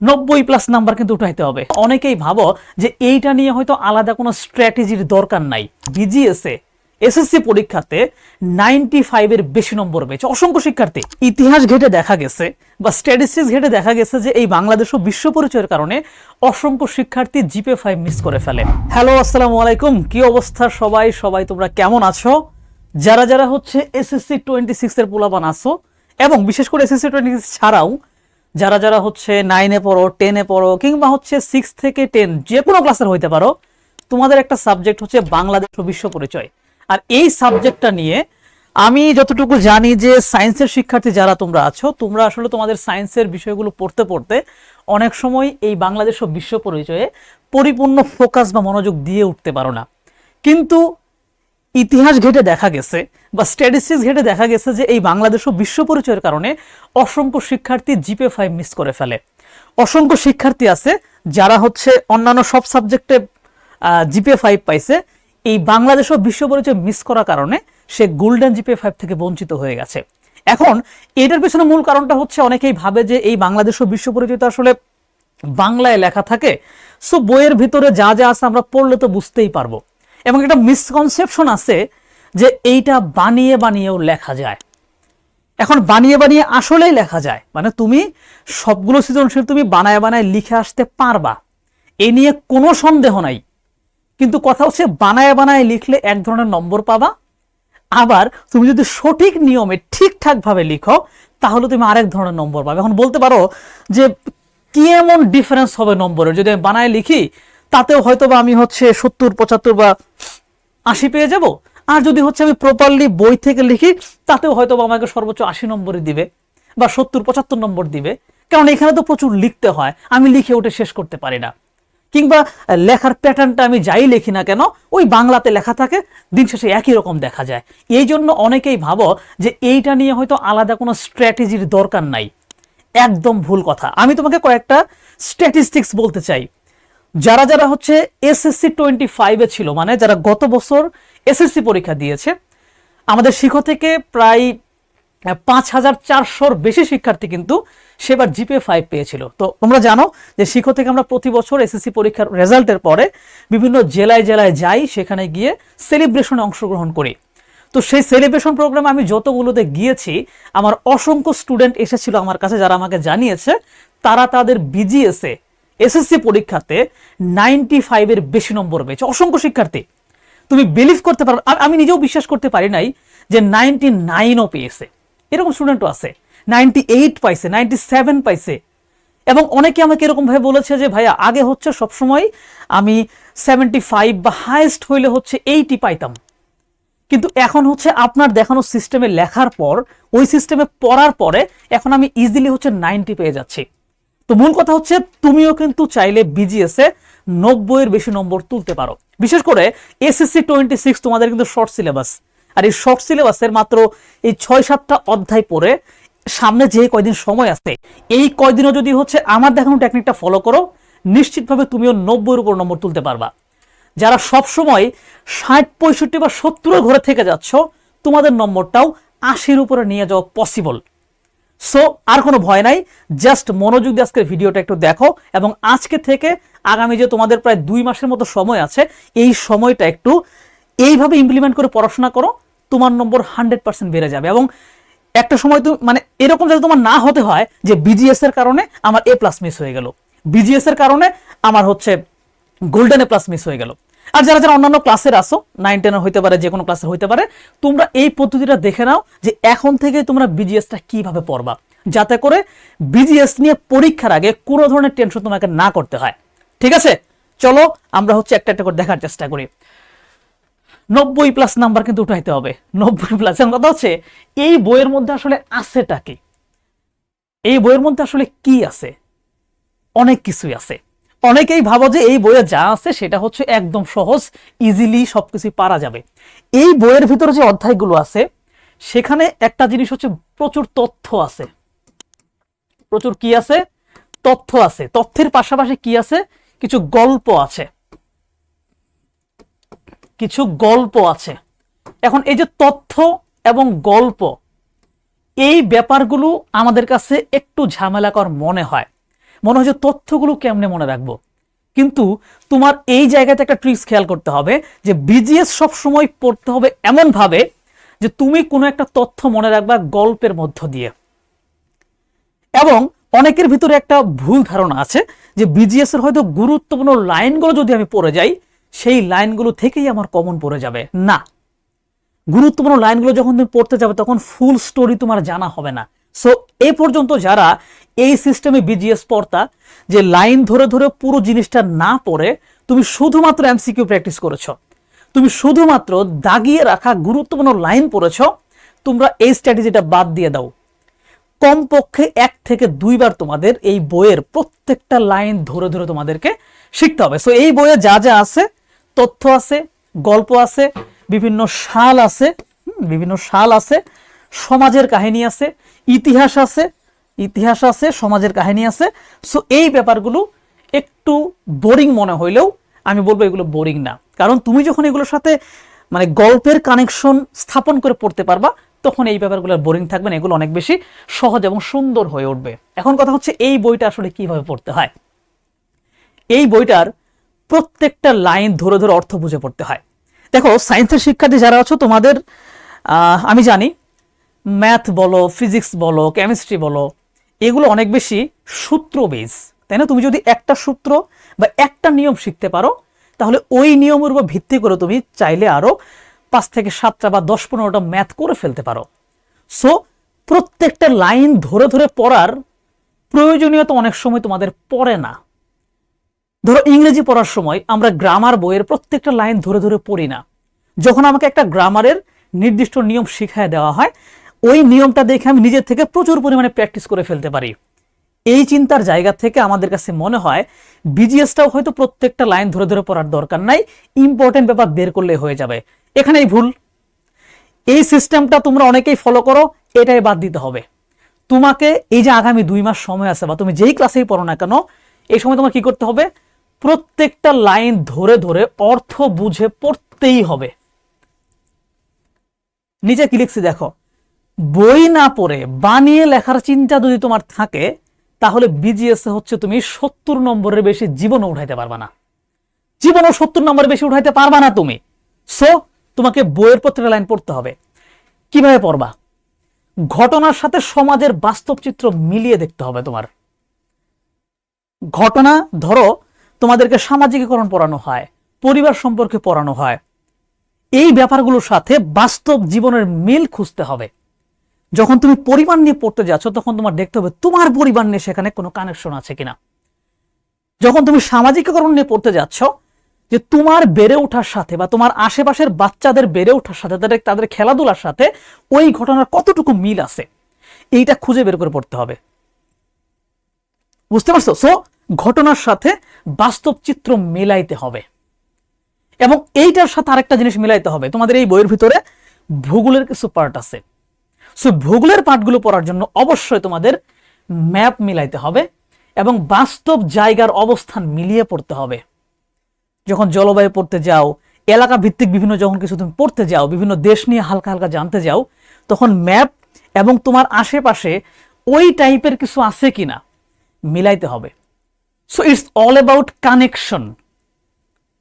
নব্বই plus number কিন্তু উঠাইতে হবে। অনেকেই ভাবো যে এইটা নিয়ে হয়তো আলাদা কোনো স্ট্র্যাটেজির দরকার নাই। বিজিএসএ এসএসসি পরীক্ষাতে নাইনটি ফাইভের বেশি নম্বর পেয়েছে। অসংখ্য শিক্ষার্থী। ইতিহাস ঘেটে দেখা গেছে বা স্ট্যাটিস্টিক্স ঘেটে দেখা গেছে যে এই বাংলাদেশ ও বিশ্ব পরিচয়ের কারণে অসংখ্য শিক্ষার্থী জিপে ফাইভ মিস করে ফেলে। হ্যালো আসসালামু আলাইকুম। কি অবস্থা সবাই? সবাই তোমরা কেমন আছো? যারা যারা হচ্ছে এসএসসি টোয়েন্টি সিক্স এর পোলাপান আছো এবং বিশেষ করে এসএসসি টোয়েন্টি সিক্স ছাড়াও যারা যারা হচ্ছে নাইনে পড়ো টেনে পড়ো, কিংবা হচ্ছে সিক্স থেকে টেন যে কোনো ক্লাসের হইতে পারো, তোমাদের একটা সাবজেক্ট হচ্ছে বাংলাদেশ ও বিশ্ব পরিচয়। আর এই সাবজেক্টটা নিয়ে আমি যতটুকু জানি যে সায়েন্সের শিক্ষার্থী যারা তোমরা আছো, তোমরা আসলে তোমাদের সায়েন্সের বিষয়গুলো পড়তে পড়তে অনেক সময় এই বাংলাদেশ ও বিশ্ব পরিচয়ে পরিপূর্ণ ফোকাস বা মনোযোগ দিয়ে উঠতে পারো না। কিন্তু ইতিহাস ঘেটে দেখা গেছে বা স্ট্যাটিস্টিক্স ঘেটে দেখা গেছে যে এই বাংলাদেশ ও বিশ্ব পরিচয়ের কারণে অসংখ্য শিক্ষার্থী জিপে ফাইভ মিস করে ফেলে। অসংখ্য শিক্ষার্থী আছে যারা হচ্ছে অন্যান্য সব সাবজেক্টে জিপে ফাইভ পাইছে। এই বাংলাদেশ ও বিশ্ব পরিচয় মিস করার কারণে সে গোল্ডেন জিপে ফাইভ থেকে বঞ্চিত হয়ে গেছে। এখন এটার পেছনে মূল কারণটা হচ্ছে অনেকেই ভাবে যে এই বাংলাদেশ ও বিশ্ব পরিচয় আসলে বাংলায় লেখা থাকে। সো বইয়ের ভিতরে যা যা আছে আমরা পড়লে তো বুঝতেই পারব। এবং একটা মিসকনসেপশন আছে যে এইটা বানিয়ে বানিয়েও লেখা যায়। এখন বানিয়ে বানিয়ে আসলেই লেখা যায়। মানে তুমি সবগুলো সৃজনশীল তুমি বানায় বানায় লিখে আসতে পারবা। এ নিয়ে কোনো সন্দেহ নাই। কিন্তু কথা হচ্ছে বানায় বানায় লিখলে এক ধরনের নম্বর পাবা। আবার তুমি যদি সঠিক নিয়মে ঠিকঠাকভাবে লিখো, তাহলে তুমি আরেক ধরনের নম্বর পাবে। এখন বলতে পারো যে কি এমন ডিফারেন্স হবে নম্বরের যদি আমি বানায় লিখি, তাতেও হয়তো বা আমি হচ্ছে সত্তর, পঁচাত্তর বা আশি পেয়ে যাব। আর যদি হচ্ছে আমি প্রপারলি বই থেকে লিখি, তাতেও হয়তো আমাকে সর্বোচ্চ আশি নম্বরই দিবে বা সত্তর, পঁচাত্তর নম্বর দিবে। কারণ এখানে তো প্রচুর লিখতে হয়, আমি লিখে ওঠে শেষ করতে পারি না। কিংবা লেখার প্যাটার্নটা আমি যাই লিখি না কেন, ওই বাংলাতে লেখা থাকে, দিন শেষে একই রকম দেখা যায়। এই জন্য অনেকেই ভাবো যে এইটা নিয়ে হয়তো আলাদা কোনো স্ট্র্যাটেজির দরকার নাই। একদম ভুল কথা। আমি তোমাকে কয়েকটা স্ট্যাটিস্টিক্স বলতে চাই। যারা যারা হচ্ছে এসএসসি টোয়েন্টি ফাইভে ছিল মানে যারা গত বছর এসএসসি পরীক্ষা দিয়েছে। আমাদের শিক্ষক থেকে প্রায় পাঁচ হাজার চারশোর বেশি শিক্ষার্থী কিন্তু সেবার জিপে ফাইভ পেয়েছিল। তো তোমরা জানো যে শিক্ষক থেকে আমরা প্রতি বছর এসএসসি পরীক্ষার রেজাল্টের পরে বিভিন্ন জেলায় জেলায় যাই, সেখানে গিয়ে সেলিব্রেশনে অংশগ্রহণ করি। তো সেই সেলিব্রেশন প্রোগ্রামে আমি যতগুলোতে গিয়েছি, আমার অসংখ্য স্টুডেন্ট এসেছিল আমার কাছে যারা আমাকে জানিয়েছে, তারা তাদের বিজিএসএ এসএসসি পরীক্ষাতে নাইনটি ফাইভের বেশি নম্বর পেয়েছে। অসংখ্য শিক্ষার্থী। তুমি বিলিভ করতে পারো। আমি নিজেও বিশ্বাস করতে পারি নাই যে নাইনটি নাইনও পেয়েছে। এরকম স্টুডেন্টও আছে। নাইনটি এইট পাইছে নাইনটি সেভেন পাইছে। এবং অনেকে আমাকে এরকমভাবে বলেছে যে, ভাইয়া, আগে হচ্ছে সবসময় আমি সেভেন্টি ফাইভ বা হায়েস্ট হইলে হচ্ছে এইটি পাইতাম। কিন্তু এখন হচ্ছে আপনার দেখানো সিস্টেমে লেখার পর, ওই সিস্টেমে পড়ার পরে এখন আমি ইজিলি হচ্ছে নাইনটি পেয়ে যাচ্ছি। তো মূল কথা হচ্ছে, তুমিও কিন্তু চাইলে বিজিএসে নব্বইয়ের বেশি নম্বর তুলতে পারো। বিশেষ করে এসএসসি টোয়েন্টি সিক্স তোমাদের কিন্তু শর্ট সিলেবাস আর এই শর্ট সিলেবাসের মাত্র এই ছয় সাতটা অধ্যায় পড়ে সামনে যে কয়দিন সময় আছে, এই কয়দিনও যদি হচ্ছে আমার দেখানো টেকনিকটা ফলো করো, নিশ্চিতভাবে তুমিও নব্বইয়ের উপর নম্বর তুলতে পারবা। যারা সব সময় ষাট, পঁয়ষট্টি বা সত্তরের ঘরে থেকে যাচ্ছ, তোমাদের নম্বরটাও আশির উপরে নিয়ে যাওয়া পসিবল সো আর কোনো ভয় নাই জাস্ট মনোযোগ দিয়ে আজকের ভিডিওটা একটু দেখো এবং আজকে থেকে আগামী যে তোমাদের প্রায় দুই মাসের মতো সময় আছে, এই সময়টা একটু এইভাবে ইমপ্লিমেন্ট করে পড়াশোনা করো, তোমার নম্বর হান্ড্রেড পার্সেন্ট বেড়ে যাবে এবং একটা সময় তো মানে এরকম যাতে তোমার না হতে হয় যে বিজিএস এর কারণে আমার এ প্লাস মিস হয়ে গেল। বিজিএস এর কারণে আমার হচ্ছে গোল্ডেন এ প্লাস মিস হয়ে গেল। আর যারা যারা অন্যান্য ক্লাসের আসো নাইন টেনের হইতে পারে যে কোনো ক্লাসের হইতে পারে, তোমরা এই পদ্ধতিটা দেখে নাও যে এখন থেকে তোমরা বিজিএসটা কীভাবে পড়বা। যাতে করে বিজিএস নিয়ে পরীক্ষার আগে কোনো ধরনের টেনশন তোমাকে না করতে হয়। ঠিক আছে? চলো, আমরা হচ্ছে একটা একটা করে দেখার চেষ্টা করি। নব্বই প্লাস নাম্বার কিন্তু উঠাইতে হবে। নব্বই প্লাস এখন কথা হচ্ছে, এই বইয়ের মধ্যে আসলে আছেটা কি? এই বইয়ের মধ্যে আসলে কি আছে? অনেক কিছুই আছে। অনেকেই ভাবো যে এই বইয়ে যা আছে সেটা হচ্ছে একদম সহজ ইজিলি সবকিছু পারা যাবে। এই বইয়ের ভিতরে যে অধ্যায়গুলো আছে, সেখানে একটা জিনিস হচ্ছে প্রচুর তথ্য আছে। প্রচুর কি আছে? তথ্য আছে। তথ্যের পাশাপাশি কি আছে? কিছু গল্প আছে। কিছু গল্প আছে। এখন এই যে তথ্য এবং গল্প, এই ব্যাপারগুলো আমাদের কাছে একটু ঝামেলাকর মনে হয়। মনে হয় যে তথ্যগুলো কেমনে মনে রাখব। কিন্তু তোমার এই জায়গাতে একটা ট্রিক্স খেয়াল করতে হবে যে বিজিএস সব সময় পড়তে হবে এমন ভাবে যে তুমি কোনো একটা তথ্য মনে রাখবা গল্পের মধ্য দিয়ে। এবং অনেকের ভিতরে একটা ভুল ধারণা আছে যে বিজিএস এর হয়তো গুরুত্বপূর্ণ লাইনগুলো যদি আমি পড়ে যাই, সেই লাইনগুলো থেকেই আমার কমন পড়ে যাবে। না। গুরুত্বপূর্ণ লাইনগুলো যখন তুমি পড়তে যাবে, তখন ফুল স্টোরি তোমার জানা হবে না। সো এ পর্যন্ত যারা এই সিস্টেমে বিজিএস পড়তা যে লাইন ধরে ধরে পুরো জিনিসটা না পড়ে তুমি শুধুমাত্র এমসিকিউ প্র্যাকটিস করেছ। তুমি শুধুমাত্র দাগিয়ে রাখা গুরুত্বপূর্ণ লাইন পড়েছ, তোমরা এই স্ট্র্যাটেজিটা বাদ দিয়ে দাও। কমপক্ষে এক থেকে দুইবার তোমাদের এই বইয়ের প্রত্যেকটা লাইন ধরে ধরে তোমাদেরকে শিখতে হবে। সো এই বইয়ে যা যা আছে, তথ্য আছে, গল্প আছে, বিভিন্ন শাল আছে বিভিন্ন শাল আছে, সমাজের কাহিনী আছে, ইতিহাস আছে ইতিহাস আছে, সমাজের কাহিনী আছে। সো এই ব্যাপারগুলো একটু বোরিং মনে হইলেও আমি বলব এগুলো বোরিং না। কারণ তুমি যখন এগুলোর সাথে মানে গল্পের কানেকশন স্থাপন করে পড়তে পারবা, তখন এই ব্যাপারগুলো বোরিং থাকবে এগুলো অনেক বেশি সহজ এবং সুন্দর হয়ে উঠবে। এখন কথা হচ্ছে এই বইটা আসলে কীভাবে পড়তে হয়? এই বইটার প্রত্যেকটা লাইন ধরে ধরে অর্থ বুঝে পড়তে হয়। দেখো সায়েন্সের শিক্ষার্থী যারা আছো, তোমাদের আমি জানি ম্যাথ বলো ফিজিক্স বলো কেমিস্ট্রি বলো এগুলো অনেক বেশি সূত্র বেস তাই না? তুমি যদি একটা সূত্র বা একটা নিয়ম শিখতে পারো, তাহলে ওই নিয়মের উপর ভিত্তি করে তুমি চাইলে আরও পাঁচ থেকে সাতটা বা দশ পনেরোটা ম্যাথ করে ফেলতে পারো। সো প্রত্যেকটা লাইন ধরে ধরে পড়ার প্রয়োজনীয়তা অনেক সময় তোমাদের পড়ে না। ধরো ইংরেজি পড়ার সময় আমরা গ্রামার বইয়ের প্রত্যেকটা লাইন ধরে ধরে পড়ি না। যখন আমাকে একটা গ্রামারের নির্দিষ্ট নিয়ম শিখায় দেওয়া হয় ওই নিয়মটা দেখে আমি নিজের থেকে প্রচুর পরিমাণে প্র্যাকটিস করে ফেলতে পারি। এই চিন্তার জায়গা থেকে আমাদের কাছে মনে হয় বিজিএসটাও হয়তো প্রত্যেকটা লাইন ধরে ধরে পড়ার দরকার নাই ইম্পর্টেন্ট ব্যাপার বের করলে হয়ে যাবে। এখানেই ভুল। এই সিস্টেমটা তোমরা অনেকেই ফলো করো, এটাই বাদ দিতে হবে। তোমাকে এই যে আগামী দুই মাস সময় আছে বা তুমি যেই ক্লাসেই পড়ো না কেন, এই সময় তোমার কি করতে হবে? প্রত্যেকটা লাইন ধরে ধরে অর্থ বুঝে পড়তেই হবে। নিচে কি লিখছি দেখো। বই না পড়ে, বানিয়ে লেখার চিন্তা যদি তোমার থাকে, তাহলে বিজিএস হচ্ছে তুমি সত্তর নম্বরের বেশি জীবনও উঠাইতে পারবা না। জীবনও সত্তর নম্বরের বেশি উঠাইতে পারবা না তুমি। সো তোমাকে বইয়ের প্রত্যেকটা লাইন পড়তে হবে। কীভাবে পড়বা? ঘটনার সাথে সমাজের বাস্তব চিত্র মিলিয়ে দেখতে হবে তোমার। ঘটনা, ধরো, তোমাদেরকে সামাজিকীকরণ পড়ানো হয়, পরিবার সম্পর্কে পড়ানো হয়। এই ব্যাপারগুলোর সাথে বাস্তব জীবনের মিল খুঁজতে হবে। যখন তুমি পরিবার নিয়ে পড়তে যাচ্ছ, তখন তোমার দেখতে হবে তোমার পরিবার নিয়ে সেখানে কোনো কানেকশন আছে কিনা। যখন তুমি সামাজিকীকরণ নিয়ে পড়তে যাচ্ছ, যে তোমার বেড়ে ওঠার সাথে বা তোমার আশেপাশের বাচ্চাদের বেড়ে ওঠার সাথে, তাদের তাদের খেলাধুলার সাথে ওই ঘটনার কতটুকু মিল আছে, এইটা খুঁজে বের করে পড়তে হবে। বুঝতে পারছ? সো ঘটনার সাথে বাস্তব চিত্র মেলাইতে হবে। এবং এইটার সাথে আরেকটা জিনিস মিলাইতে হবে। তোমাদের এই বইয়ের ভিতরে ভূগোলের কিছু পার্ট আছে। সো ভূগোলের পার্টগুলো পড়ার জন্য অবশ্যই তোমাদের ম্যাপ মিলাইতে হবে এবং বাস্তব জায়গার অবস্থান মিলিয়ে পড়তে হবে। যখন জলবায়ু পড়তে যাও এলাকা ভিত্তিক বিভিন্ন যখন কিছু তুমি পড়তে যাও, বিভিন্ন দেশ নিয়ে হালকা হালকা জানতে যাও, তখন ম্যাপ এবং তোমার আশেপাশে ওই টাইপের কিছু আছে কিনা মিলাইতে হবে। So it's all about connection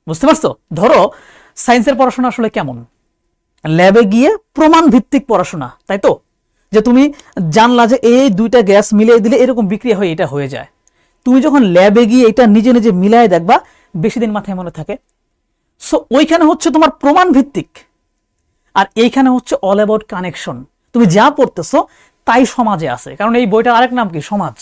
বুঝতে পারছ? ধরো সায়েন্সের পড়াশোনা আসলে কেমন? ল্যাবে গিয়ে প্রমাণ ভিত্তিক পড়াশোনা, তাই তো? যে তুমি জানলা যে এই দুইটা গ্যাস মিলিয়ে দিলে এরকম বিক্রিয়া হয়ে এটা হয়ে যায়। তুমি যখন ল্যাবে গিয়ে এটা নিজে নিজে মিলাই দেখবা, বেশি দিন মাথায় মনে থাকে। সো ওইখানে হচ্ছে তোমার প্রমাণ ভিত্তিক আর এইখানে হচ্ছে অল অ্যাবাউট কানেকশন তুমি যা পড়তেছো, তাই সমাজে আছে। কারণ এই বইটার আরেক নাম কি? সমাজ।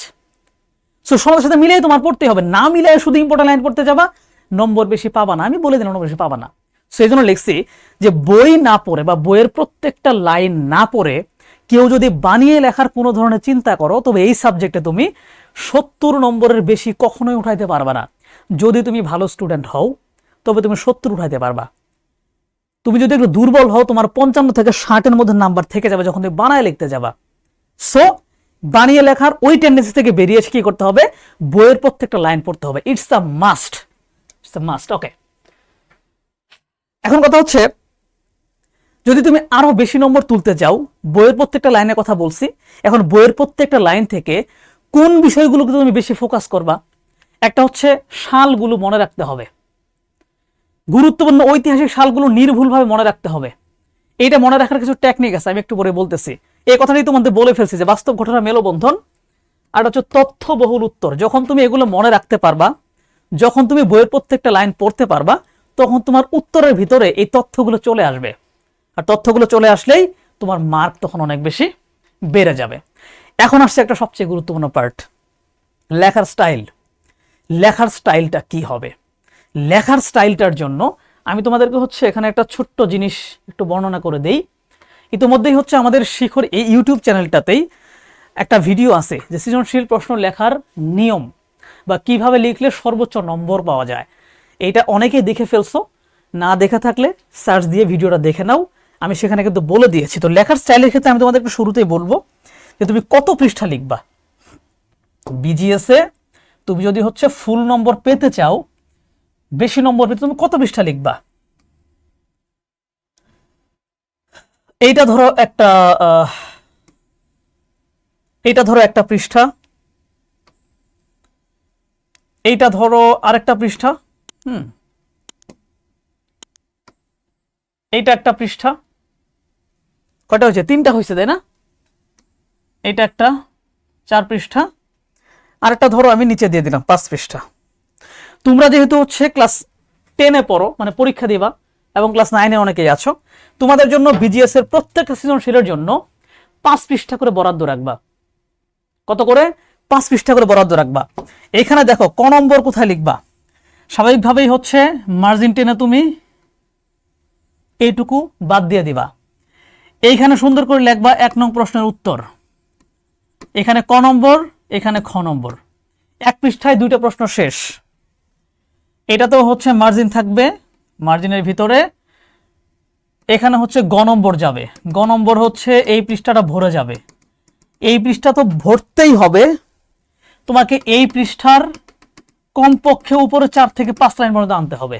সো সমাজের সাথে মিলিয়ে তোমার পড়তে হবে। না মিলিয়ে শুধু ইম্পর্টেন্ট লাইন পড়তে যাবা, নম্বর বেশি পাবা না। আমি বলে দিলাম, নম্বর বেশি পাবা না। সো এই জন্য লিখছি যে বই না পড়ে বা বইয়ের প্রত্যেকটা লাইন না পড়ে কেউ যদি বানিয়ে লেখার কোনো ধরনের চিন্তা করো, তবে এই সাবজেক্টে তুমি সত্তর নম্বরের বেশি কখনোই উঠাইতে পারবা না। যদি তুমি ভালো স্টুডেন্ট হও, তবে তুমি সত্তর উঠাইতে পারবা। তুমি যদি একটু দুর্বল হও, তোমার পঞ্চান্ন থেকে ষাটের মধ্যে নাম্বার থেকে যাবে যখন তুমি বানায় লিখতে যাবা। সো বানিয়ে লেখার ওই টেন্ডেন্সি থেকে বেরিয়ে এসে কি করতে হবে? বইয়ের প্রত্যেকটা লাইন পড়তে হবে। It's the must it's the must okay এখন কথা হচ্ছে, যদি তুমি আরও বেশি নম্বর তুলতে যাও, বইয়ের প্রত্যেকটা লাইনের কথা বলছি, এখন বইয়ের প্রত্যেকটা লাইন থেকে কোন বিষয়গুলোকে তুমি বেশি ফোকাস করবা? একটা হচ্ছে সালগুলো মনে রাখতে হবে। গুরুত্বপূর্ণ ঐতিহাসিক সালগুলো নির্ভুলভাবে মনে রাখতে হবে। এইটা মনে রাখার কিছু টেকনিক আছে, আমি একটু পরে বলতেছি। এই কথাটাই তোমাদের বলে ফেলছি যে বাস্তব ঘটনা মেলবন্ধন আর হচ্ছে তথ্যবহুল উত্তর। যখন তুমি এগুলো মনে রাখতে পারবা, যখন তুমি বইয়ের প্রত্যেকটা লাইন পড়তে পারবা তখন তোমার উত্তরের ভিতরে এই তথ্যগুলো চলে আসবে। আর তথ্যগুলো চলে আসলেই তোমার মার্ক তখন অনেক বেশি বেড়ে যাবে। এখন আসছে একটা সবচেয়ে গুরুত্বপূর্ণ পার্ট লেখার স্টাইল লেখার স্টাইলটা কি হবে? লেখার স্টাইলটার জন্য আমি তোমাদেরকে হচ্ছে এখানে একটা ছোট্ট জিনিস একটু বর্ণনা করে দেই। ইতিমধ্যেই হচ্ছে আমাদের শিখর এই ইউটিউব চ্যানেলটাতেই একটা ভিডিও আছে যে সৃজনশীল প্রশ্ন লেখার নিয়ম বা কীভাবে লিখলে সর্বোচ্চ নম্বর পাওয়া যায়। এইটা অনেকেই দেখে ফেলছো। না দেখা থাকলে সার্চ দিয়ে ভিডিওটা দেখে নাও। আমি সেখানে কিন্তু বলে দিয়েছি। তো লেখার স্টাইলের ক্ষেত্রে আমি তোমাদের একটু শুরুতেই বলব যে তুমি কত পৃষ্ঠা লিখবা। বিজিএসে তুমি যদি হচ্ছে ফুল নম্বর পেতে চাও, বেশি নম্বর পেতে তুমি কত পৃষ্ঠা লিখবা? এইটা ধরো একটা এইটা ধরো একটা পৃষ্ঠা। এইটা ধরো আরেকটা পৃষ্ঠা। হুম। এইটা একটা পৃষ্ঠা। কয়টা হয়েছে? তিনটা হয়েছে তাই না? এটা একটা চার পৃষ্ঠা। আরেকটা ধরো আমি নিচে দিয়ে দিলাম পাঁচ পৃষ্ঠা। তোমরা যেহেতু হচ্ছে ক্লাস টেনে পড়ো মানে পরীক্ষা দিবা এবং ক্লাস নাইনে অনেকেই আছো তোমাদের জন্য বিজিএস এর প্রত্যেকটা সৃজনশীলের জন্য পাঁচ পৃষ্ঠা করে বরাদ্দ রাখবা। কত করে? পাঁচ পৃষ্ঠা করে বরাদ্দ রাখবা। এখানে দেখো ক নম্বর কোথায় লিখবা? স্বাভাবিকভাবেই হচ্ছে মার্জিন টেনে তুমি এইটুকু বাদ দিয়ে দিবা। এইখানে সুন্দর করে লিখবা এক নং প্রশ্নের উত্তর। এখানে ক নম্বর, এখানে খ নম্বর। এক পৃষ্ঠায় দুইটা প্রশ্ন শেষ। এটা তো হচ্ছে মার্জিন থাকবে মার্জিনের ভিতরে। এখানে হচ্ছে গ নম্বর যাবে। গ নম্বর হচ্ছে এই পৃষ্ঠাটা ভরে যাবে। এই পৃষ্ঠা তো ভরতেই হবে। তোমাকে এই পৃষ্ঠার কমপক্ষে উপরে চার থেকে পাঁচ লাইন পর্যন্ত আনতে হবে।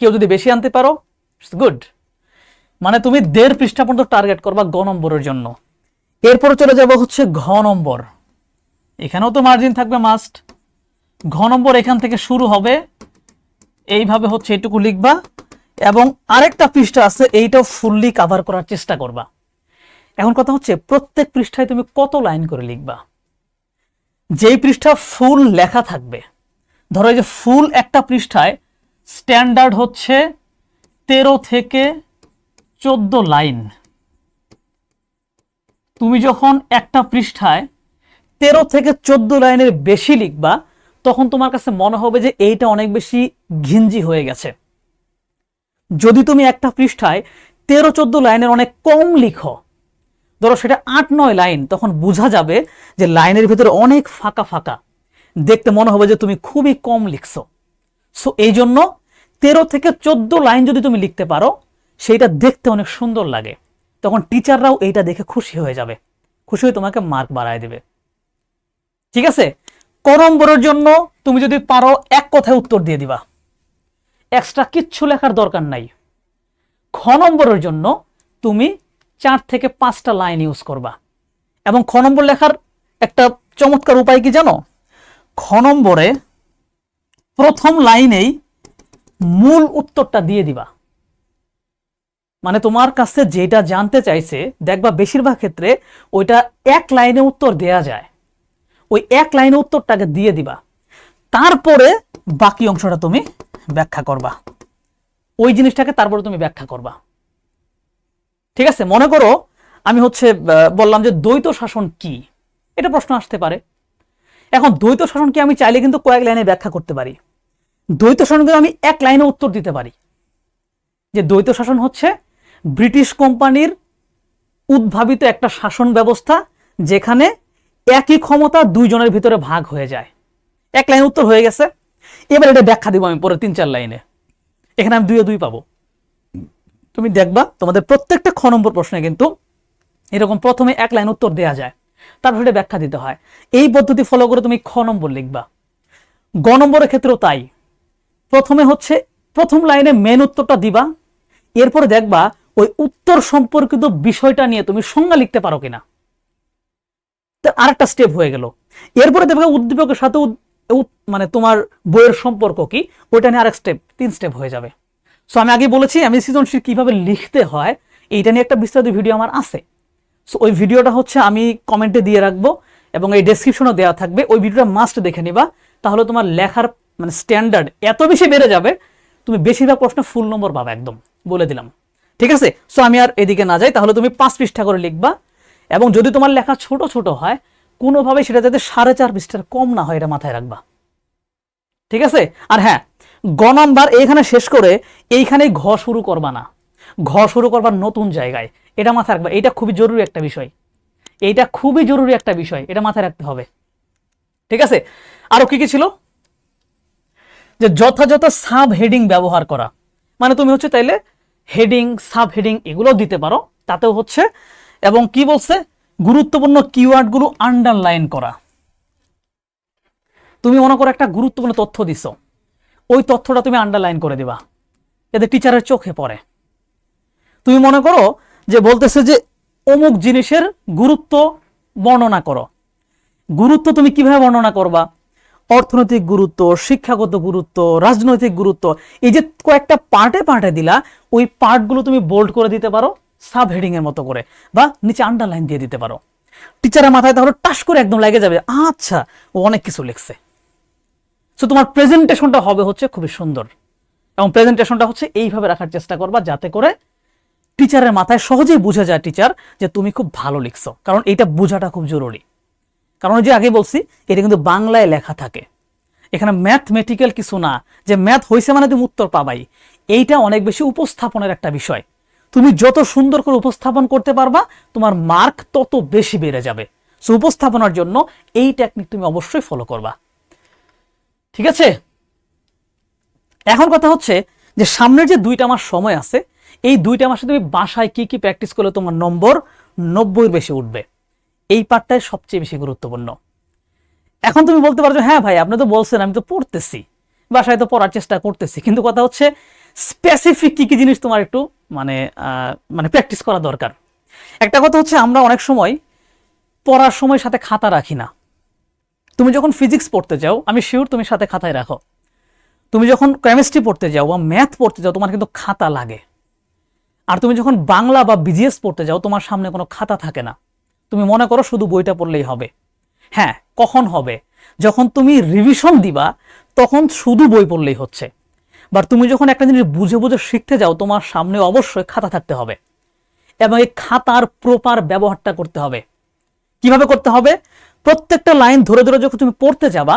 কেউ যদি বেশি আনতে পারো গুড মানে তুমি দেড় পৃষ্ঠা পর্যন্ত টার্গেট করবা গ নম্বরের জন্য। এরপরে চলে যাব হচ্ছে ঘ নম্বর। এখানেও তো মার্জিন থাকবে মাস্ট ঘ নম্বর এখান থেকে শুরু হবে। এইভাবে হচ্ছে এটুকু লিখবা। এবং আরেকটা পৃষ্ঠা আছে, এইটাও ফুললি কাভার করার চেষ্টা করবা। এখন কথা হচ্ছে, প্রত্যেক পৃষ্ঠায় তুমি কত লাইন করে লিখবা? যেই পৃষ্ঠা ফুল লেখা থাকবে, ধরো যে ফুল একটা পৃষ্ঠায় স্ট্যান্ডার্ড হচ্ছে তেরো থেকে চোদ্দ লাইন তুমি যখন একটা পৃষ্ঠায় তেরো থেকে চোদ্দ লাইনের বেশি লিখবা, তখন তোমার কাছে মনে হবে যে এইটা অনেক বেশি ঘিঞ্জি হয়ে গেছে। যদি তুমি একটা পৃষ্ঠায় তেরো চোদ্দ লাইনের অনেক কম লিখো ধরো সেটা আট নয় লাইন, তখন বোঝা যাবে যে লাইনের ভিতরে অনেক ফাঁকা ফাঁকা। দেখতে মনে হবে যে তুমি খুবই কম লিখছো। সো এই জন্য তেরো থেকে চোদ্দ লাইন যদি তুমি লিখতে পারো, সেইটা দেখতে অনেক সুন্দর লাগে। তখন টিচাররাও এইটা দেখে খুশি হয়ে যাবে। খুশি হয়ে তোমাকে মার্ক বাড়ায় দেবে। ঠিক আছে? ক নম্বরের জন্য তুমি যদি পারো, এক কথায় উত্তর দিয়ে দিবা। এক্সট্রা কিচ্ছু লেখার দরকার নাই। খ নম্বরের জন্য তুমি চার থেকে পাঁচটা লাইন ইউজ করবা। এবং খ নম্বর লেখার একটা চমৎকার উপায় কি জানো? খ নম্বরে প্রথম লাইনেই মূল উত্তরটা দিয়ে দিবা। মানে তোমার কাছে যেটা জানতে চাইছে, দেখবা বেশিরভাগ ক্ষেত্রে ওইটা এক লাইনে উত্তর দেয়া যায়। ওই এক লাইনে উত্তরটাকে দিয়ে দিবা। তারপরে বাকি অংশটা তুমি ব্যাখ্যা করবা। ওই জিনিসটাকে তারপরে তুমি ব্যাখ্যা করবা। ঠিক আছে, মনে করো আমি হচ্ছে বললাম যে দ্বৈত শাসন কি? এটা প্রশ্ন আসতে পারে। এখন দ্বৈত শাসন কি আমি চাইলে কিন্তু কয়েক লাইনে ব্যাখ্যা করতে পারি। দ্বৈত শাসনকে আমি এক লাইনে উত্তর দিতে পারি। যে দ্বৈত শাসন হচ্ছে ব্রিটিশ কোম্পানির উদ্ভাবিত একটা শাসন ব্যবস্থা যেখানে একই ক্ষমতা দুইজনের ভিতরে ভাগ হয়ে যায়। এক লাইন উত্তর হয়ে গেছে। এবার এটা ব্যাখ্যা দিব আমি পরে তিন চার লাইনে। এখানে আমি দুইয়ে দুই পাবো। তুমি দেখবা তোমাদের প্রত্যেকটা খ নম্বর প্রশ্নে কিন্তু এরকম প্রথমে এক লাইন উত্তর দেওয়া যায়। তারপর এটা ব্যাখ্যা দিতে হয়। এই পদ্ধতি ফলো করে তুমি খ নম্বর লিখবা। গ নম্বরের ক্ষেত্রেও তাই। প্রথমে হচ্ছে প্রথম লাইনে মেন উত্তরটা দিবা। এরপরে দেখবা ওই উত্তর সম্পর্কিত বিষয়টা নিয়ে তুমি সংজ্ঞা লিখতে পারো কিনা। আরেকটা স্টেপ হয়ে গেল। এরপরে দেখবে উদ্দীপকের সাথে মানে তোমার বইয়ের সম্পর্ক কি, ওইটা নিয়ে আরেক স্টেপ তিন স্টেপ হয়ে যাবে। সো আমি আগে বলেছি, আমি সৃজনশীল কীভাবে লিখতে হয়, এইটা নিয়ে একটা বিস্তারিত ভিডিও আমার আছে। সো ওই ভিডিওটা হচ্ছে আমি কমেন্টে দিয়ে রাখব এবং এই ডেসক্রিপশনও দেওয়া থাকবে। ওই ভিডিওটা মাস্ট দেখে নিবা, তাহলে তোমার লেখার মানে স্ট্যান্ডার্ড এত বেশি বেড়ে যাবে, তুমি বেশিরভাগ প্রশ্ন ফুল নম্বর পাবে একদম, বলে দিলাম। ঠিক আছে? সো আমি আর এদিকে না যাই, তাহলে তুমি পাঁচ পৃষ্ঠা করে লিখবা। এবং যদি তোমার লেখা ছোট ছোট হয় কোনোভাবে সেটা যাতে সাড়ে চার পৃষ্ঠার কম না হয়, এটা মাথায় রাখবা। ঠিক আছে? আর হ্যাঁ গ নাম্বার, এইখানে শেষ করে এইখানেই ঘ শুরু করবা না। ঘ শুরু করবার নতুন জায়গায়। এটা মাথায় রাখবা। এটা খুবই জরুরি একটা বিষয়। এইটা খুবই জরুরি একটা বিষয়। এটা মাথায় রাখতে হবে। ঠিক আছে? আরও কি কি ছিল? যে যথাযথ সাব হেডিং ব্যবহার করা। মানে তুমি হচ্ছে তাইলে হেডিং, সাব হেডিং এগুলো দিতে পারো। তাতেও হচ্ছে, এবং কি বলছে? গুরুত্বপূর্ণ কিওয়ার্ডগুলো আন্ডারলাইন করা। তুমি মনে করো একটা গুরুত্বপূর্ণ তথ্য দিছো। ওই তথ্যটা তুমি আন্ডারলাইন করে দিবা। এতে টিচারের চোখে পড়ে। তুমি মনে করো যে বলতেছে যে অমুক জিনিসের গুরুত্ব বর্ণনা করো। গুরুত্ব তুমি কীভাবে বর্ণনা করবা? অর্থনৈতিক গুরুত্ব, শিক্ষাগত গুরুত্ব, রাজনৈতিক গুরুত্ব, এই যে কয়েকটা পার্টে পার্টে দিলা, ওই পার্টগুলো তুমি বোল্ড করে দিতে পারো সাব হেডিং এর মতো করে, বা নিচে আন্ডারলাইন দিয়ে দিতে পারো। টিচারের মাথায় তাহলে টাস করে একদম লেগে যাবে। আচ্ছা ও অনেক কিছু লিখছে। সো তোমার প্রেজেন্টেশনটা হবে হচ্ছে খুবই সুন্দর। এবং প্রেজেন্টেশনটা হচ্ছে এইভাবে রাখার চেষ্টা করবা যাতে করে টিচারের মাথায় সহজেই বুঝে যায় টিচার যে তুমি খুব ভালো লিখছো। কারণ এটা বোঝাটা খুব জরুরি। কারণ যে আগে বলছি, এটা কিন্তু বাংলায় লেখা থাকে। এখানে ম্যাথমেটিক্যাল কিছু না, যে ম্যাথ হয়েছে মানে তুমি উত্তর পাবাই। এইটা অনেক বেশি উপস্থাপনের একটা বিষয়। তুমি যত সুন্দর করে উপস্থাপন করতে পারবা, তোমার মার্ক তত বেশি বেড়ে যাবে। সো উপস্থাপনার জন্য এই টেকনিক তুমি অবশ্যই ফলো করবা। ঠিক আছে? এখন কথা হচ্ছে যে সামনের যে দুইটা মাস সময় আছে, এই দুইটা মাসে তুমি বাসায় কি কি প্র্যাকটিস করলে তোমার নম্বর নব্বইয়ের বেশি উঠবে। এই পার্টটাই সবচেয়ে বেশি গুরুত্বপূর্ণ। এখন তুমি বলতে পারছ হ্যাঁ ভাই, আপনি তো বলছেন, আমি তো পড়তেছি। বাসায় তো পড়ার চেষ্টা করতেছি। কিন্তু কথা হচ্ছে স্পেসিফিক কি কি জিনিস তোমার একটু মানে মানে প্র্যাকটিস করা দরকার। একটা কথা হচ্ছে আমরা অনেক সময় পড়ার সময় সাথে খাতা রাখি না। তুমি যখন ফিজিক্স পড়তে যাও, আমি শিওর তুমি সাথে খাতায় রাখো। তুমি যখন কেমিস্ট্রি পড়তে যাও বা ম্যাথ পড়তে যাও, তোমার কিন্তু খাতা লাগে। আর তুমি যখন বাংলা বা বিজিএস পড়তে যাও, তোমার সামনে কোনো খাতা থাকে না। তুমি মনে করো শুধু বইটা পড়লেই হবে। হ্যাঁ কখন হবে? যখন তুমি রিভিশন দিবা, তখন শুধু বই পড়লেই হচ্ছে। বা তুমি যখন একটা জিনিস বুঝে বুঝে শিখতে যাও, তোমার সামনে অবশ্যই খাতা থাকতে হবে। এবং এই খাতার প্রপার ব্যবহারটা করতে হবে। কীভাবে করতে হবে? প্রত্যেকটা লাইন ধরে ধরে যখন তুমি পড়তে যাবা,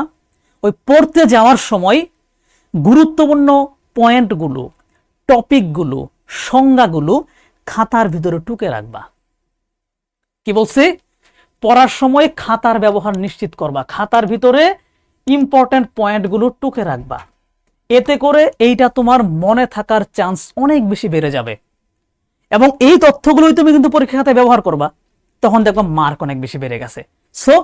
ওই পড়তে যাওয়ার সময় গুরুত্বপূর্ণ পয়েন্টগুলো, টপিকগুলো, সংজ্ঞাগুলো খাতার ভিতরে টুকে রাখবা। কি বলছি? পড়ার সময় খাতার ব্যবহার নিশ্চিত করবা। খাতার ভিতরে ইম্পর্ট্যান্ট পয়েন্টগুলো টুকে রাখবা। এতে করে এইটা তোমার মনে থাকার চান্স অনেক বেশি বেড়ে যাবে। এবং এই তথ্যগুলোই তুমি কিন্তু পরীক্ষা খাতায় ব্যবহার করবা। তখন দেখবা মার্ক অনেক বেশি বেড়ে গেছে। So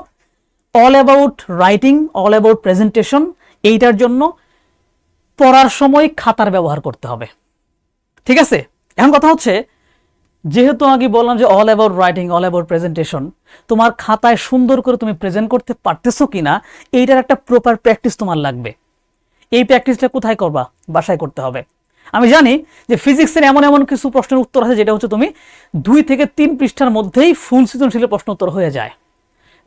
all about writing all about presentation এইটার জন্য পড়ার সময় খাতার ব্যবহার করতে হবে। ঠিক আছে? এখন কথা হচ্ছে, যেহেতু আগে বললাম যে all about writing all about presentation তোমার খাতায় সুন্দর করে তুমি প্রেজেন্ট করতে পারতেছো কিনা, এইটার একটা প্রপার প্র্যাকটিস তোমার লাগবে। এই প্র্যাকটিসটা কোথায় করবা? বাসায় করতে হবে। আমি জানি যে ফিজিক্সের এমন এমন কিছু প্রশ্নের উত্তর আছে, যেটা হচ্ছে তুমি দুই থেকে তিন পৃষ্ঠার মধ্যেই ফুল সৃজনশীলের প্রশ্ন উত্তর হয়ে যায়।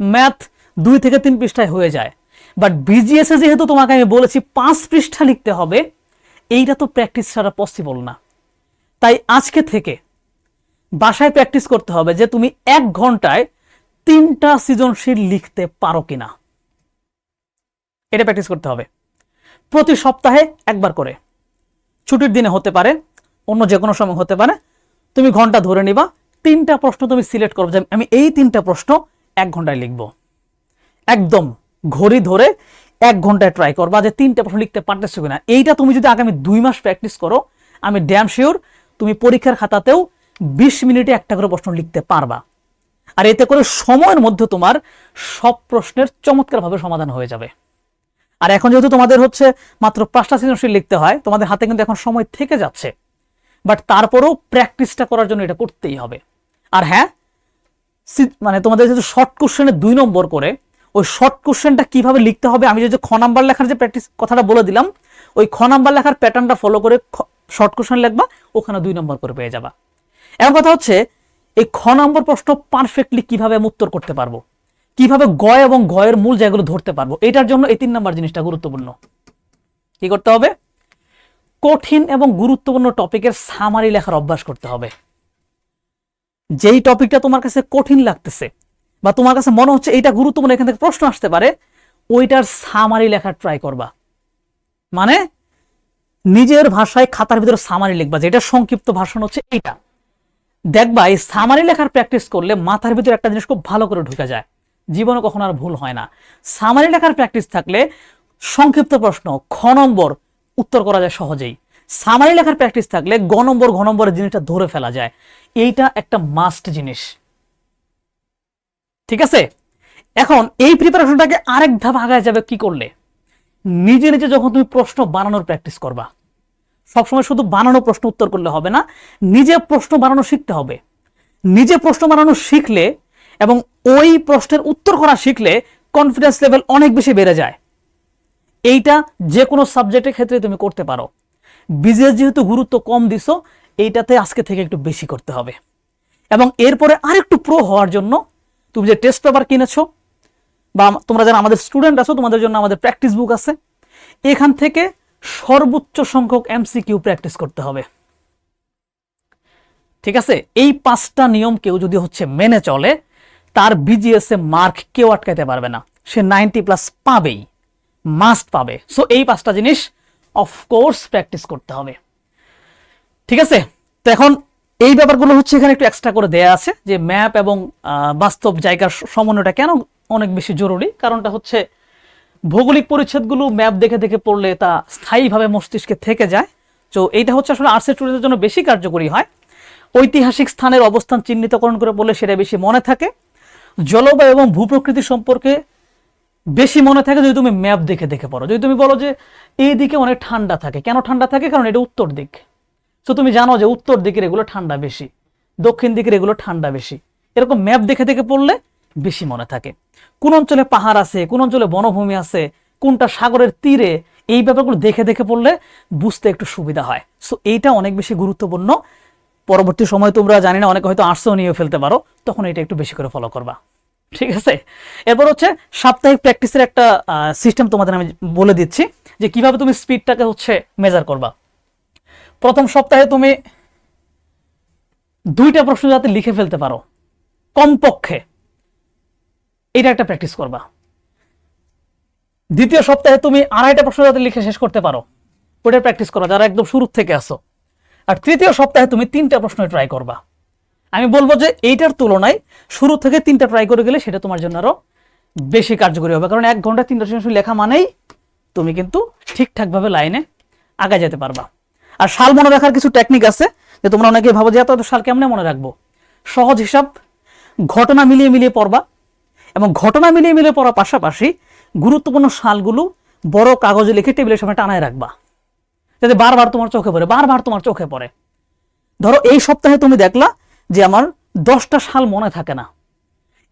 ম্যাথ দুই থেকে তিন পৃষ্ঠায় হয়ে যায়। বাট বিজিএস যেহেতু তোমাকে আমি বলেছি পাঁচ পৃষ্ঠা লিখতে হবে, এইটা তো প্র্যাকটিস ছাড়া পসিবল না। তাই আজকে থেকে বাসায় প্র্যাকটিস করতে হবে যে তুমি এক ঘন্টায় তিনটা সৃজনশীল লিখতে পারো কিনা। এটা প্র্যাকটিস করতে হবে। প্রতি সপ্তাহে একবার করে। ছুটির দিনে হতে পারে, অন্য যে কোনো সময় হতে পারে। তুমি ঘণ্টা ধরে নিবা, তিনটা প্রশ্ন তুমি সিলেক্ট করবে যে আমি এই তিনটা প্রশ্ন এক ঘন্টায় লিখব। একদম ঘড়ি ধরে এক ঘন্টায় ট্রাই করবা যে তিনটা প্রশ্ন লিখতে পারতেছো কিনা। এইটা তুমি যদি আগামী দুই মাস প্র্যাকটিস করো, আমি ড্যাম শিওর তুমি পরীক্ষার খাতাতেও বিশ মিনিটে একটা করে প্রশ্ন লিখতে পারবা। আর এতে করে সময়ের মধ্যে তোমার সব প্রশ্নের চমৎকারভাবে সমাধান হয়ে যাবে। আর এখন যেহেতু তোমাদের হচ্ছে মাত্র পাঁচটা সৃজনশীল লিখতে হয়, তোমাদের হাতে কিন্তু এখন সময় থেকে যাচ্ছে। বাট তারপরেও প্র্যাকটিসটা করার জন্য এটা করতেই হবে। আর হ্যাঁ মানে তোমাদের যেহেতু শর্ট কোশ্চেনে দুই নম্বর করে ওই শর্ট কোশ্চেনটা কীভাবে লিখতে হবে? আমি যে খ নাম্বার লেখার যে প্র্যাকটিস কথাটা বলে দিলাম, ওই খ নাম্বার লেখার প্যাটার্নটা ফলো করে শর্ট কোশ্চেন লিখবা, ওখানে দুই নম্বর করে পেয়ে যাবা। এখন কথা হচ্ছে, এই খ নম্বর প্রশ্ন পারফেক্টলি কীভাবে আমি উত্তর করতে পারব? কীভাবে গয় এবং গয়ের মূল জায়গাগুলো ধরতে পারব? এটার জন্য এই তিন নম্বর জিনিসটা গুরুত্বপূর্ণ। কি করতে হবে? কঠিন এবং গুরুত্বপূর্ণ টপিকের সামারি লেখার অভ্যাস করতে হবে। যেই টপিকটা তোমার কাছে কঠিন লাগতেছে বা তোমার কাছে মনে হচ্ছে এটা গুরুত্বপূর্ণ, এখান থেকে প্রশ্ন আসতে পারে, ওইটার সামারি লেখার ট্রাই করবা। মানে নিজের ভাষায় খাতার ভিতরে সামারি লিখবা, যেটা সংক্ষিপ্ত ভাষণ হচ্ছে এইটা। দেখবা এই সামারি লেখার প্র্যাকটিস করলে মাথার ভিতরে একটা জিনিস খুব ভালো করে ঢুকে যায়, জীবনে কখনো আর ভুল হয় না। সামারি লেখার প্র্যাকটিস থাকলে সংক্ষিপ্ত প্রশ্ন, খ নম্বর উত্তর করা যায় সহজেই। সামারি লেখার প্র্যাকটিস থাকলে গ নম্বর, ঘ নম্বরের জিনিসটা ধরে ফেলা যায়। এইটা একটা মাস্ট জিনিস। ঠিক আছে? এখন এই প্রিপারেশনটাকে আরেক ধাপ আগায় যাবে কি করলে? নিজে নিজে যখন তুমি প্রশ্ন বানানোর প্র্যাকটিস করবা, সবসময় শুধু বানানো প্রশ্ন উত্তর করলে হবে না, নিজে প্রশ্ন বানানো শিখতে হবে। নিজে প্রশ্ন বানানো শিখলে এবং ওই প্রশ্নের উত্তর করা শিখলে কনফিডেন্স লেভেল অনেক বেশি বেড়ে যায়। এইটা যে কোনো সাবজেক্টের ক্ষেত্রে তুমি করতে পারো। বিজনেস যেহেতু গুরুত্ব কম দিছো, এইটাতে আজকে থেকে একটু বেশি করতে হবে। এবং এরপরে আরেকটু প্রো হওয়ার জন্য তুমি যে টেস্ট পেপার কিনেছো বা তোমরা যারা আমাদের স্টুডেন্ট আছো, তোমাদের জন্য আমাদের প্র্যাকটিস বুক আছে। এখান থেকে সর্বোচ্চ সংখ্যক এমসিকিউ প্র্যাকটিস করতে হবে। ঠিক আছে? এই পাঁচটা নিয়ম কেউ যদি হচ্ছে মেনে চলে, তার বিজিএস এ মার্ক কেউ আটকাইতে পারবে না। সে নাইনটি প্লাস পাবেই মাস্ট পাবে। সো এই পাঁচটা জিনিস অফকোর্স প্র্যাকটিস করতে হবে। ঠিক আছে? তো এখন এই ব্যাপারগুলো হচ্ছে এখানে একটু এক্সট্রা করে দেয়া আছে যে ম্যাপ এবং বাস্তব জায়গার সমন্বয়টা কেন অনেক বেশি জরুরি। কারণটা হচ্ছে ভৌগোলিক পরিচ্ছেদগুলো ম্যাপ দেখে দেখে পড়লে তা স্থায়ীভাবে মস্তিষ্কে থেকে যায়। তো এইটা হচ্ছে আসলে আর্টসের স্টুডেন্টের জন্য বেশি কার্যকরী হয়। ঐতিহাসিক স্থানের অবস্থান চিহ্নিতকরণ করে পড়লে সেটা বেশি মনে থাকে। জলবায়ু এবং ভূপ্রকৃতি সম্পর্কে বেশি মনে থাকে যদি তুমি ম্যাপ দেখে দেখে পড়ো। যদি তুমি বলো যে এই দিকে অনেক ঠান্ডা থাকে, কেন ঠান্ডা থাকে? কারণ এটা উত্তর দিক। তো তুমি জানো যে উত্তর দিকের এগুলো ঠান্ডা বেশি, দক্ষিণ দিকের এগুলো ঠান্ডা বেশি। এরকম ম্যাপ দেখে দেখে পড়লে বেশি মনে থাকে। কোন অঞ্চলে পাহাড় আছে, কোন অঞ্চলে বনভূমি আছে, কোনটা সাগরের তীরে, এই ব্যাপারগুলো দেখে দেখে পড়লে বুঝতে একটু সুবিধা হয়। সো এইটা অনেক বেশি গুরুত্বপূর্ণ। পরবর্তী সময় তোমরা, জানি না, অনেকে হয়তো আর্টসও নিয়ে ফেলতে পারো, তখন এটা একটু বেশি করে ফলো করবা। ঠিক আছে? এরপর হচ্ছে সাপ্তাহিক প্র্যাকটিসের একটা সিস্টেম তোমাদের আমি বলে দিচ্ছি, যে কীভাবে তুমি স্পিডটাকে হচ্ছে মেজার করবা। প্রথম সপ্তাহে তুমি দুইটা প্রশ্ন যাতে লিখে ফেলতে পারো, কমপক্ষে এটা একটা প্র্যাকটিস করবা। দ্বিতীয় সপ্তাহে তুমি আড়াইটা প্রশ্ন যাতে লিখে শেষ করতে পারো ওটা প্র্যাকটিস করো যারা একদম শুরু থেকে আসো আর তৃতীয় সপ্তাহে তুমি তিনটা প্রশ্ন ট্রাই করবা। আমি বলব যে এইটার তুলনায় শুরু থেকে তিনটা ট্রাই করে গেলে সেটা তোমার জন্য আরও বেশি কার্যকরী হবে। কারণ এক ঘণ্টা তিনটা লেখা মানেই তুমি কিন্তু ঠিকঠাকভাবে লাইনে আগে যেতে পারবা। আর সাল মনে রাখার কিছু টেকনিক আছে যে তোমরা অনেকে ভাবো যে এত সাল কেমনে মনে রাখব? সহজ হিসাব, ঘটনা মিলিয়ে মিলিয়ে পড়বা এবং ঘটনা মিলিয়ে মিলিয়ে পড়ার পাশাপাশি গুরুত্বপূর্ণ সালগুলো বড় কাগজে লিখে টেবিলের সামনে টানায় রাখবা। যাতে বারবার তোমার চোখে পড়ে, বারবার তোমার চোখে পড়ে। ধরো এই সপ্তাহে তুমি দেখলা যে আমার দশটা সাল মনে থাকে না।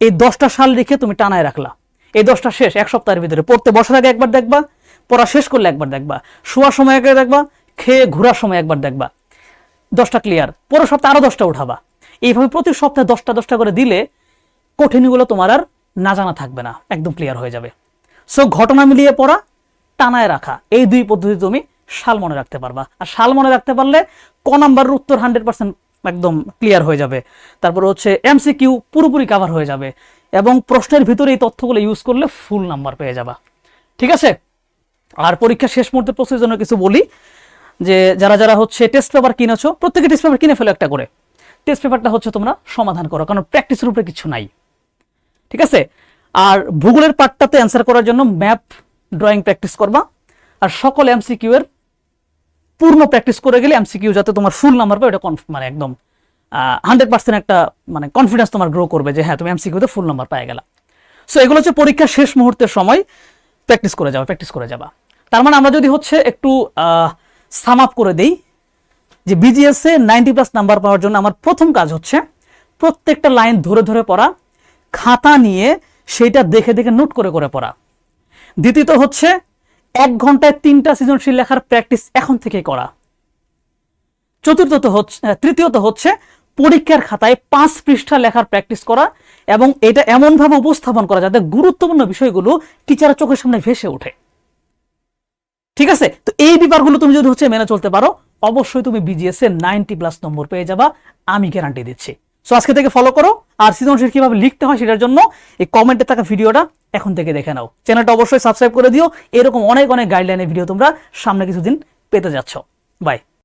এই দশটা সাল লিখে তুমি টানায় রাখলা। এই দশটা শেষ, এক সপ্তাহের ভিতরে। পড়তে বসার আগে একবার দেখবা, পড়া শেষ করলে একবার দেখবা। শোয়ার সময় আগে দেখবা খেয়ে ঘোরার সময় একবার দেখবা। দশটা ক্লিয়ার পরের সপ্তাহে আরও দশটা উঠাবা। এইভাবে প্রতি সপ্তাহে দশটা দশটা করে দিলে কঠিনগুলো তোমার আর না জানা থাকবে না, একদম ক্লিয়ার হয়ে যাবে। সো ঘটনা মিলিয়ে পড়া, টানায় রাখা, এই দুই পদ্ধতি তুমি সাল মনে রাখতে পারবা। আর সাল মনে রাখতে পারলে ক নাম্বারের উত্তর হান্ড্রেড পার্সেন্ট একদম ক্লিয়ার হয়ে যাবে। তারপর হচ্ছে এমসি কিউ পুরোপুরি কাভার হয়ে যাবে এবং প্রশ্নের ভিতরে এই তথ্যগুলো ইউজ করলে ফুল নাম্বার পেয়ে যাবা। ঠিক আছে? আর পরীক্ষা শেষ মুহূর্তে প্রস্তুতির জন্য কিছু বলি যে যারা যারা হচ্ছে টেস্ট পেপার কিনেছো, প্রত্যেকে টেস্ট পেপার কিনে ফেলো একটা করে। টেস্ট পেপারটা হচ্ছে তোমরা সমাধান করো, কারণ প্র্যাকটিসের উপরে কিছু নাই। ঠিক আছে? আর ভূগোলের পার্টটাতে অ্যান্সার করার জন্য ম্যাপ ড্রয়িং প্র্যাকটিস করবা, আর সকল এমসিকিউ এর পূর্ণ প্র্যাকটিস করে গেলে এমসিকিউ যাতে তোমার ফুল নাম্বার পাবে কনফ- মানে একদম হান্ড্রেড পার্সেন্ট একটা মানে কনফিডেন্স তোমার গ্রো করবে যে হ্যাঁ তুমি এমসিকিউতে ফুল নাম্বার পেয়ে গেলা। সো এগুলো হচ্ছে পরীক্ষার শেষ মুহূর্তের সময় প্র্যাকটিস করে যাবা প্র্যাকটিস করে যাবা। তার মানে আমরা যদি হচ্ছে একটু সাম আপ করে দেই যে বিজিএস নাইনটি প্লাস নাম্বার পাওয়ার জন্য আমার প্রথম কাজ হচ্ছে প্রত্যেকটা লাইন ধরে ধরে পড়া, খাতা নিয়ে সেটা দেখে দেখে নোট করে করে পড়া। দ্বিতীয়ত হচ্ছে এক ঘন্টায় তিনটা সৃজনশীল লেখার প্র্যাকটিস এখন থেকে করা। চতুর্থত হচ্ছে তৃতীয়ত হচ্ছে পরীক্ষার খাতায় পাঁচ পৃষ্ঠা লেখার প্র্যাকটিস করা এবং এটা এমনভাবে উপস্থাপন করা যাতে গুরুত্বপূর্ণ বিষয়গুলো টিচারের চোখের সামনে ভেসে ওঠে। ঠিক আছে? তো এই ব্যাপারগুলো তুমি যদি হচ্ছে মেনে চলতে পারো, অবশ্যই তুমি বিজিএস এর নাইনটি প্লাস নম্বর পেয়ে যাবা। আমি গ্যারান্টি দিচ্ছি। সো আজকে থেকে ফলো করো আর সৃজনশীল কীভাবে লিখতে হয় সেটার জন্য এই কমেন্টে থাকা ভিডিওটা এখন থেকে দেখে নাও। চ্যানেলটা অবশ্যই সাবস্ক্রাইব করে দিও। এরকম অনেক অনেক গাইডলাইনের ভিডিও তোমরা সামনে কিছুদিন পেতে যাচ্ছ। বাই